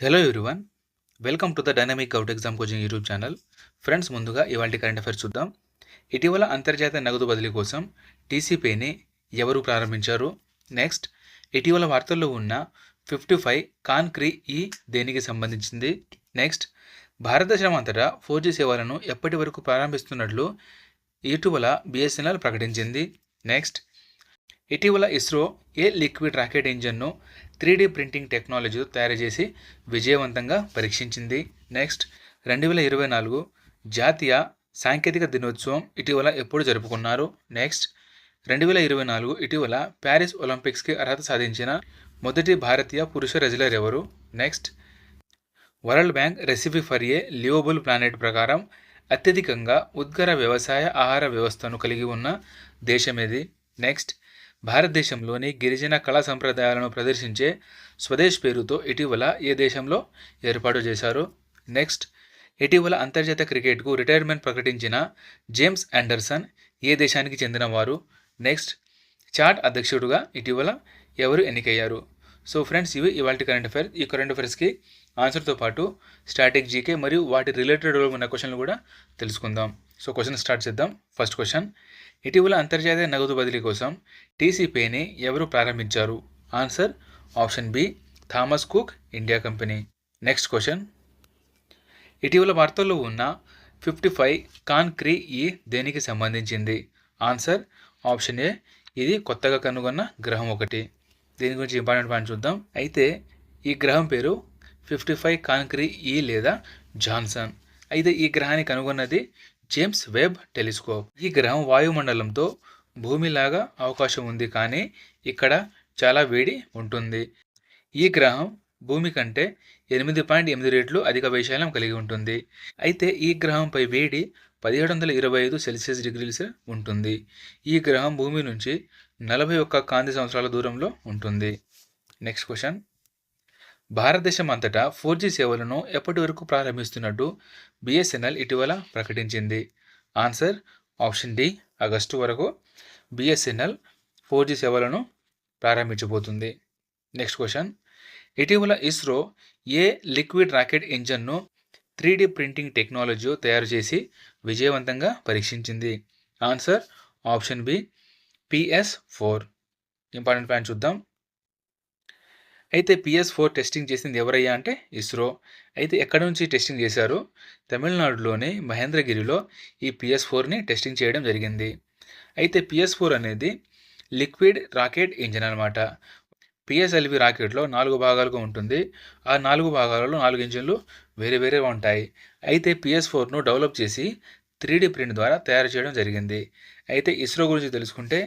Hello everyone welcome to the dynamic out exam coaching YouTube channel friends ముందుగా ఇవాళ current affairs చూద్దాం. ఇటీవల అంతర్జాతీయ నగదు బదిలీ కోసం టీసీపీని ఎవరు ప్రారంభించారు? నెక్స్ట్ ఇటీవల వార్తల్లో ఉన్న ఫిఫ్టీ ఫైవ్ కాన్క్రీ ఈ దేనికి సంబంధించింది? నెక్స్ట్ భారతదేశం అంతటా ఫోర్ జీ సేవలను ఎప్పటి వరకు ప్రారంభిస్తున్నట్లు ఇటీవల బిఎస్ఎన్ఎల్ ప్రకటించింది. నెక్స్ట్ ఇటీవల ఇస్రో ఏ లిక్విడ్ రాకెట్ ఇంజన్ను త్రీ డీ ప్రింటింగ్ టెక్నాలజీతో తయారు చేసి విజయవంతంగా పరీక్షించింది. నెక్స్ట్ రెండు వేల ఇరవై నాలుగు జాతీయ సాంకేతిక దినోత్సవం ఇటీవల ఎప్పుడు జరుపుకున్నారు? నెక్స్ట్ రెండు వేల ఇరవై నాలుగు ఇటీవల ప్యారిస్ ఒలింపిక్స్కి అర్హత సాధించిన మొదటి భారతీయ పురుష రెజ్లర్ ఎవరు? Next World Bank recipe for a livable planet ప్రకారం అత్యధికంగా ఉద్గర వ్యవసాయ ఆహార వ్యవస్థను కలిగి ఉన్న దేశం ఇది నెక్స్ట్ భారతదేశంలోని గిరిజన కళా సంప్రదాయాలను ప్రదర్శించే స్వదేశ్ పేరుతో ఇటీవల ఏ దేశంలో ఏర్పాటు చేశారు? నెక్స్ట్ ఇటీవల అంతర్జాతీయ క్రికెట్కు రిటైర్మెంట్ ప్రకటించిన జేమ్స్ ఆండర్సన్ ఏ దేశానికి చెందినవారు? నెక్స్ట్ చాట్ అధ్యక్షుడుగా ఇటీవల ఎవరు ఎన్నికయ్యారు? సో ఫ్రెండ్స్ ఇవి ఇవాళ కరెంట్ అఫైర్ ఈ కరెంట్ అఫైర్స్కి ఆన్సర్తో పాటు స్టాటిక్ జీకే మరియు వాటి రిలేటెడ్ ఉన్న క్వశ్చన్లు కూడా తెలుసుకుందాం. సో క్వశ్చన్ స్టార్ట్ చేద్దాం. ఫస్ట్ క్వశ్చన్ ఇటీవల అంతర్జాతీయ నగదు బదిలీ కోసం టీసీపీని ఎవరు ప్రారంభించారు? Answer option B Thomas Cook India company. Next question. ఇటీవల వార్తల్లో ఉన్న ఫిఫ్టీ ఫైవ్ కాన్క్రీ ఈ దేనికి సంబంధించింది? ఆన్సర్ ఆప్షన్ ఏ ఇది కొత్తగా కనుగొన్న గ్రహం ఒకటి. దీని గురించి ఇంపార్టెంట్ పాయింట్ చూద్దాం. అయితే ఈ గ్రహం పేరు ఫిఫ్టీ ఫైవ్ కాన్క్రీ ఈ లేదా జాన్సన్. అయితే ఈ గ్రహాన్ని కనుగొన్నది జేమ్స్ వెబ్ టెలిస్కోప్. ఈ గ్రహం వాయుమండలంతో భూమిలాగా అవకాశం ఉంది కానీ ఇక్కడ చాలా వేడి ఉంటుంది. ఈ గ్రహం భూమి కంటే ఎనిమిది పాయింట్ ఎనిమిది రేట్లు అధిక వైశాల్యం కలిగి ఉంటుంది. అయితే ఈ గ్రహంపై వేడి పదిహేడు వందల ఇరవై ఐదు సెల్సియస్ డిగ్రీస్ ఉంటుంది. ఈ గ్రహం భూమి నుంచి నలభై ఒక్క కాంతి సంవత్సరాల దూరంలో ఉంటుంది. Next question. భారతదేశం అంతటా ఫోర్ జీ సేవలను ఎప్పటి వరకు ప్రారంభిస్తున్నట్టు బిఎస్ఎన్ఎల్ ఇటీవల ప్రకటించింది. ఆన్సర్ ఆప్షన్ డి ఆగస్టు వరకు బిఎస్ఎన్ఎల్ ఫోర్ జీ సేవలను ప్రారంభించబోతుంది. Next question. ఇటీవల ఇస్రో ఏ లిక్విడ్ రాకెట్ ఇంజన్ను త్రీ డి ప్రింటింగ్ టెక్నాలజీ తయారు చేసి విజయవంతంగా పరీక్షించింది? Answer option B PS four. Important point చూద్దాం. అయితే పిఎస్ ఫోర్ టెస్టింగ్ చేసింది ఎవరయ్యా అంటే ఇస్రో. అయితే ఎక్కడ నుంచి టెస్టింగ్ చేశారు? తమిళనాడులోని మహేంద్రగిరిలో ఈ పిఎస్ ఫోర్ని టెస్టింగ్ చేయడం జరిగింది. అయితే పిఎస్ ఫోర్ అనేది లిక్విడ్ రాకెట్ ఇంజిన్ అనమాట పిఎస్ఎల్వి రాకెట్లో నాలుగు భాగాలుగా ఉంటుంది. ఆ నాలుగు భాగాలలో నాలుగు ఇంజిన్లు వేరే వేరే ఉంటాయి. అయితే పిఎస్ ఫోర్ను డెవలప్ చేసి త్రీ ప్రింట్ ద్వారా తయారు చేయడం జరిగింది. అయితే ఇస్రో గురించి తెలుసుకుంటే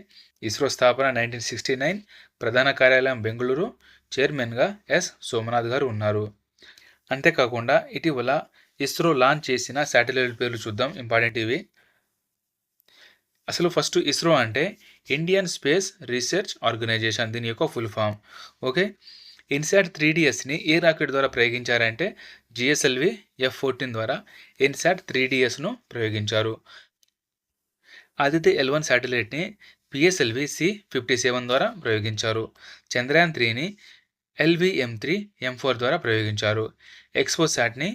ఇస్రో స్థాపన నైన్టీన్ సిక్స్టీ నైన్ ప్రధాన కార్యాలయం బెంగళూరు చైర్మన్గా ఎస్. సోమనాథ్ గారు ఉన్నారు. అంతేకాకుండా ఇటీవల ఇస్రో లాంచ్ చేసిన శాటిలైట్ పేర్లు చూద్దాం. ఇంపార్టెంట్ ఇవి. అసలు ఫస్ట్ ఇస్రో అంటే ఇండియన్ స్పేస్ రీసెర్చ్ ఆర్గనైజేషన్. దీని యొక్క full form. Okay? INSAT three డిఎస్ని ఏ రాకెట్ ద్వారా ప్రయోగించారంటే జిఎస్ఎల్వి ఎఫ్ ఫోర్టీన్ ద్వారా ఇన్సాట్ త్రీ డిఎస్ను ప్రయోగించారు. ఆదిత్య ఎల్ వన్ శాటిలైట్ని పిఎస్ఎల్వి సి ఫిఫ్టీ సెవెన్ ద్వారా ప్రయోగించారు. చంద్రయాన్ త్రీని ఎల్విఎం త్రీ ఎం ఫోర్ ద్వారా ప్రయోగించారు. ఎక్స్పోసాట్ని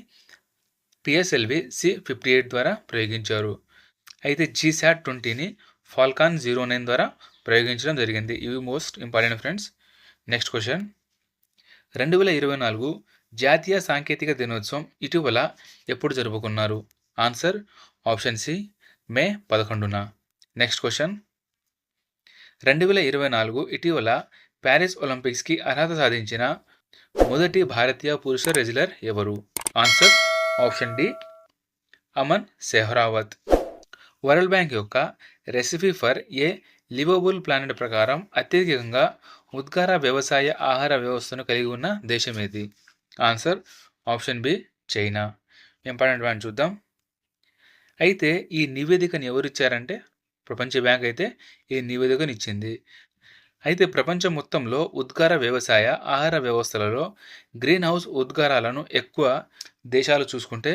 పిఎస్ఎల్వి సి ఫిఫ్టీ ఎయిట్ ద్వారా ప్రయోగించారు. అయితే జీశాట్ ట్వంటీని ఫాల్కాన్ జీరో నైన్ ద్వారా ప్రయోగించడం జరిగింది. ఇవి most important friends next question రెండు వేల ఇరవై నాలుగు జాతీయ సాంకేతిక దినోత్సవం ఇటీవల ఎప్పుడు జరుపుకున్నారు? ఆన్సర్ ఆప్షన్ సి మే పదకొండున. నెక్స్ట్ క్వశ్చన్ రెండు వేల ఇరవై నాలుగు ఇటీవల ప్యారిస్ ఒలింపిక్స్కి అర్హత సాధించిన మొదటి భారతీయ పురుష రెజ్లర్ ఎవరు? Answer option D Aman Sehrawat World Bank యొక్క recipe for a livable planet ప్రకారం అత్యధికంగా ఉద్గార వ్యవసాయ ఆహార వ్యవస్థను కలిగి ఉన్న దేశం ఏది? Answer option B China. Important point చూద్దాం. అయితే ఈ నివేదికను ఎవరు ఇచ్చారంటే ప్రపంచ బ్యాంక్ అయితే ఈ నివేదికను ఇచ్చింది అయితే ప్రపంచం మొత్తంలో ఉద్గార వ్యవసాయ ఆహార వ్యవస్థలలో గ్రీన్ హౌస్ ఉద్గారాలను ఎక్కువ దేశాలు చూసుకుంటే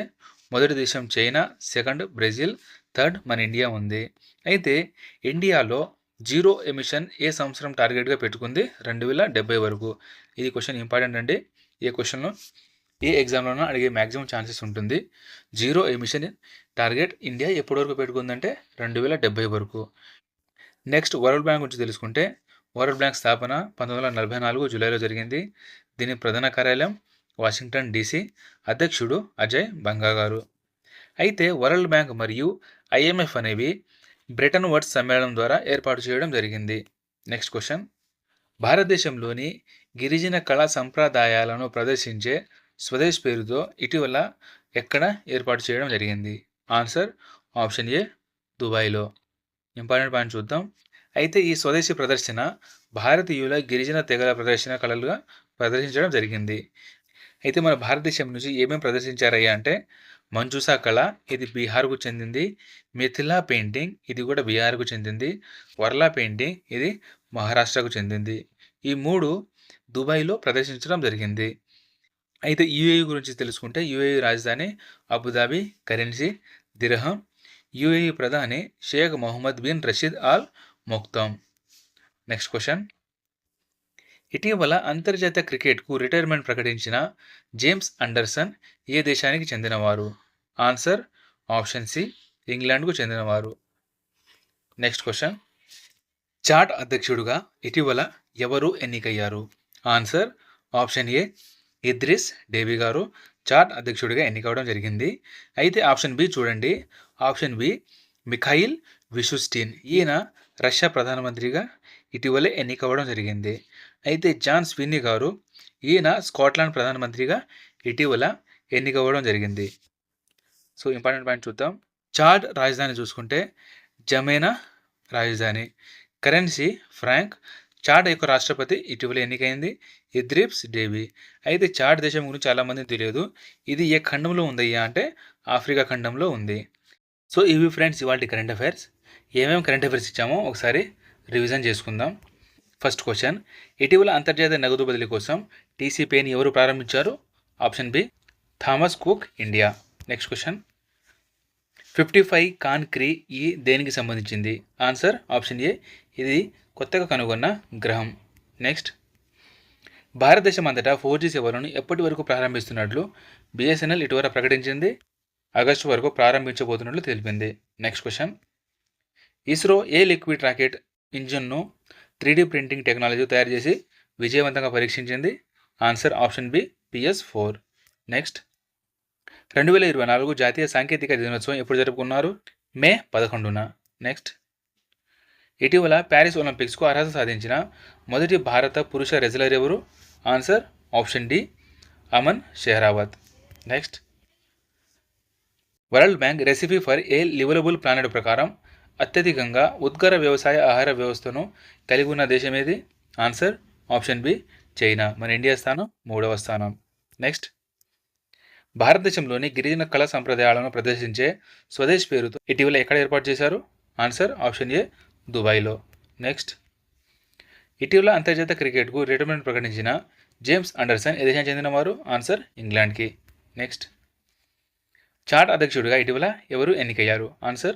మొదటి దేశం చైనా సెకండ్ బ్రెజిల్ థర్డ్ మన ఇండియా ఉంది. అయితే ఇండియాలో జీరో ఎమిషన్ ఏ సంవత్సరం టార్గెట్గా పెట్టుకుంది? రెండు వేల డెబ్బై వరకు. ఇది క్వశ్చన్ ఇంపార్టెంట్ అండి. ఏ క్వశ్చన్లో? ఏ ఎగ్జామ్లోనూ అడిగే మ్యాక్సిమం ఛాన్సెస్ ఉంటుంది. జీరో ఎమిషన్ టార్గెట్ ఇండియా ఎప్పటి వరకు పెట్టుకుందంటే రెండు వేల డెబ్బై వరకు. నెక్స్ట్ వరల్డ్ బ్యాంక్ గురించి తెలుసుకుంటే వరల్డ్ బ్యాంక్ స్థాపన పంతొమ్మిది వందల నలభై నాలుగు జూలైలో జరిగింది. దీని ప్రధాన కార్యాలయం వాషింగ్టన్ డీసీ అధ్యక్షుడు అజయ్ బంగా గారు. అయితే వరల్డ్ బ్యాంక్ మరియు ఐఎంఎఫ్ అనేవి బ్రిటన్ వర్డ్స్ సమ్మేళనం ద్వారా ఏర్పాటు చేయడం జరిగింది. నెక్స్ట్ క్వశ్చన్ భారతదేశంలోని గిరిజన కళా సంప్రదాయాలను ప్రదర్శించే స్వదేశ్ పేరుతో ఇటీవల ఎక్కడ ఏర్పాటు చేయడం జరిగింది? ఆన్సర్ ఆప్షన్ ఏ దుబాయ్లో. ఇంపార్టెంట్ పాయింట్ చూద్దాం. అయితే ఈ స్వదేశీ ప్రదర్శన భారతీయుల గిరిజన తెగల ప్రదర్శన కళలుగా ప్రదర్శించడం జరిగింది. అయితే మన భారతదేశం నుంచి ఏమేమి ప్రదర్శించారయ్యా అంటే మంజూసా కళ ఇది బీహార్కు చెందింది. మిథిలా పెయింటింగ్ ఇది కూడా బీహార్కు చెందింది. వర్లా పెయింటింగ్ ఇది మహారాష్ట్రకు చెందింది. ఈ మూడు దుబాయ్లో ప్రదర్శించడం జరిగింది. అయితే యుఏఈ గురించి తెలుసుకుంటే యుఏఈ రాజధాని అబుదాబి కరెన్సీ దిరహం. యుఏఈ ప్రధాని Sheikh Mohammed bin Rashid Al Maktoum. Next question. ఇటీవల అంతర్జాతీయ క్రికెట్కు రిటైర్మెంట్ ప్రకటించిన జేమ్స్ అండర్సన్ ఏ దేశానికి చెందినవారు? ఆన్సర్ ఆప్షన్ సి ఇంగ్లాండ్కు చెందినవారు. Next question. చాట్ అధ్యక్షుడుగా ఇటీవల ఎవరు ఎన్నికయ్యారు? Answer option A Idriss Deby గారు చాట్ అధ్యక్షుడిగా ఎన్నికవడం జరిగింది. అయితే ఆప్షన్ బి చూడండి. Option B Mikhail Mishustin. ఈయన రష్యా ప్రధానమంత్రిగా ఇటీవలే ఎన్నికవడం జరిగింది. అయితే జాన్ స్విన్నీ గారు ఈయన స్కాట్లాండ్ ప్రధానమంత్రిగా ఇటీవల ఎన్నికవ్వడం జరిగింది. సో ఇంపార్టెంట్ పాయింట్ చూద్దాం. చాడ్ రాజధాని చూసుకుంటే జమేనా రాజధాని. కరెన్సీ ఫ్రాంక్ చాడ్ యొక్క రాష్ట్రపతి ఇటీవల ఎన్నికైంది. ఇద్రిప్స్ డేవి. అయితే చాడ్ దేశం గురించి చాలామంది తెలియదు. ఇది ఏ ఖండంలో ఉందయ్యా అంటే ఆఫ్రికా ఖండంలో ఉంది. సో ఇవి ఫ్రెండ్స్ ఇవాళ కరెంట్ అఫైర్స్. ఏమేమి కరెంట్ అఫైర్స్ ఇచ్చామో ఒకసారి రివిజన్ చేసుకుందాం. First question. ఇటీవల అంతర్జాతీయ నగదు బదిలీ కోసం టీసీపీని ఎవరు ప్రారంభించారు? Option B Thomas Cook India. Next question. Fifty five కాన్ క్రీ ఈ దేనికి సంబంధించింది? ఆన్సర్ ఆప్షన్ ఏ ఇది కొత్తగా కనుగొన్న గ్రహం. నెక్స్ట్ భారతదేశం అంతటా ఫోర్ జీ సేవలను ఎప్పటి వరకు ప్రారంభిస్తున్నట్లు బిఎస్ఎన్ఎల్ ఇటీవల ప్రకటించింది. ఆగస్టు వరకు ప్రారంభించబోతున్నట్లు తెలిపింది. నెక్స్ట్ క్వశ్చన్ ఇస్రో ఏ లిక్విడ్ రాకెట్ ఇంజిన్ను త్రీ ప్రింటింగ్ టెక్నాలజీ తయారు చేసి విజయవంతంగా పరీక్షించింది? Answer option B PS four next రెండు వేల ఇరవై నాలుగు జాతీయ సాంకేతిక దినోత్సవం ఎప్పుడు జరుపుకున్నారు? మే పదకొండున. నెక్స్ట్ ఇటీవల ప్యారిస్ ఒలింపిక్స్కు అర్హత సాధించిన మొదటి భారత పురుష రెజ్లర్ ఎవరు? Answer option D Aman Sehrawat. Next. World Bank recipe for a livable planet ప్రకారం అత్యధికంగా ఉద్గార వ్యవసాయ ఆహార వ్యవస్థను కలిగి ఉన్న దేశం ఏది? Answer option B China. మన ఇండియా స్థానం మూడవ స్థానం. నెక్స్ట్. భారతదేశంలోని గిరిజన కళా సంప్రదాయాలను ప్రదర్శించే స్వదేశ్ పేరుతో ఇటీవల ఎక్కడ ఏర్పాటు చేశారు? ఆన్సర్ ఆప్షన్ ఏ దుబాయ్లో. నెక్స్ట్. ఇటీవల అంతర్జాతీయ క్రికెట్కు రిటైర్మెంట్ ప్రకటించిన జేమ్స్ అండర్సన్ ఏ దేశానికి చెందినవారు ఆన్సర్ ఇంగ్లాండ్కి. నెక్స్ట్. చాట్ అధ్యక్షుడిగా ఇటీవల ఎవరు ఎన్నికయ్యారు? Answer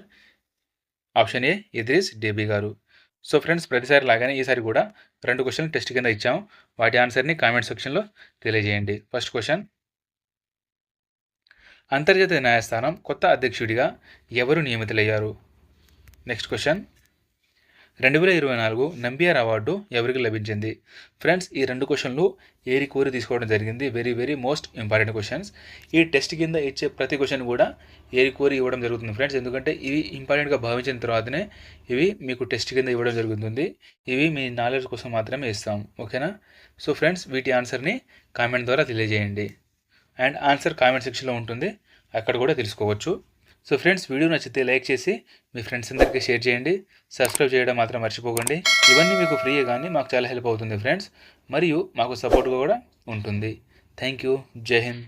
option A Idriss Deby గారు. సో ఫ్రెండ్స్ ప్రతిసారి లాగానే ఈసారి కూడా రెండు క్వశ్చన్లు టెస్ట్ కింద ఇచ్చాము వాటి ఆన్సర్ని కామెంట్ సెక్షన్లో తెలియజేయండి. First question. అంతర్జాతీయ న్యాయస్థానం కొత్త అధ్యక్షుడిగా ఎవరు నియమితులయ్యారు? Next question. రెండు వేల ఇరవై నాలుగు నంబియార్ అవార్డు ఎవరికి లభించింది? ఫ్రెండ్స్ ఈ రెండు క్వశ్చన్లు ఏరి కోరి తీసుకోవడం జరిగింది. Very very most important questions ఈ టెస్ట్ కింద ఇచ్చే ప్రతి క్వశ్చన్ కూడా ఏరి కోరి ఇవ్వడం జరుగుతుంది ఫ్రెండ్స్. ఎందుకంటే ఇవి ఇంపార్టెంట్గా భావించిన తర్వాతనే ఇవి మీకు టెస్ట్ కింద ఇవ్వడం జరుగుతుంది. ఇవి మీ నాలెడ్జ్ కోసం మాత్రమే ఇస్తాం. ఓకేనా? సో ఫ్రెండ్స్ వీటి ఆన్సర్ని కామెంట్ ద్వారా తెలియజేయండి. అండ్ ఆన్సర్ కామెంట్ సెక్షన్లో ఉంటుంది. అక్కడ కూడా తెలుసుకోవచ్చు. సో ఫ్రెండ్స్ వీడియో నచ్చితే లైక్ చేసి మీ ఫ్రెండ్స్ అందరికీ షేర్ చేయండి. సబ్స్క్రైబ్ చేయడం మాత్రం మర్చిపోకండి. ఇవన్నీ మీకు ఫ్రీయే కానీ మాకు చాలా హెల్ప్ అవుతుంది ఫ్రెండ్స్. మరియు మాకు సపోర్ట్గా కూడా ఉంటుంది. థ్యాంక్ యూ జై హింద్